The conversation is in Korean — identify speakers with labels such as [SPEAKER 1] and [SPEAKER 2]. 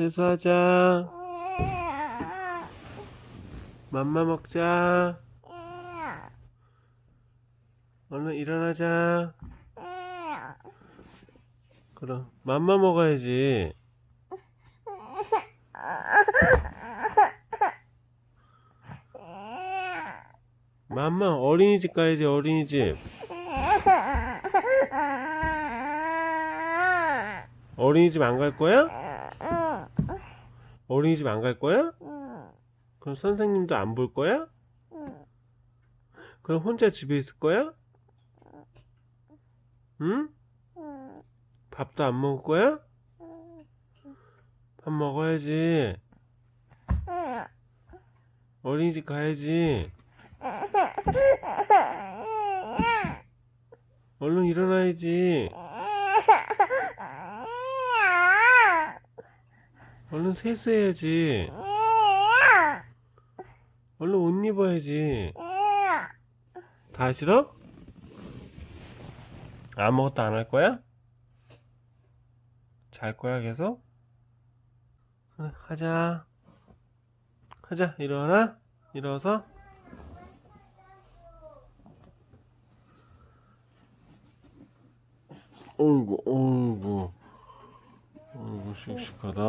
[SPEAKER 1] 세수하자. 맘마 먹자. 얼른 일어나자. 그럼 맘마 먹어야지. 맘마 어린이집 가야지 어린이집. 어린이집 안 갈 거야? 어린이집 안 갈 거야? 그럼 선생님도 안 볼 거야? 그럼 혼자 집에 있을 거야? 응? 밥도 안 먹을 거야? 밥 먹어야지. 어린이집 가야지. 얼른 일어나야지. 얼른 세수해야지. 얼른 옷 입어야지. 다 싫어? 아무것도 안 할 거야? 잘 거야 계속? 그래 하자 하자 일어나 일어서 어이구 어이구 어이구 씩씩하다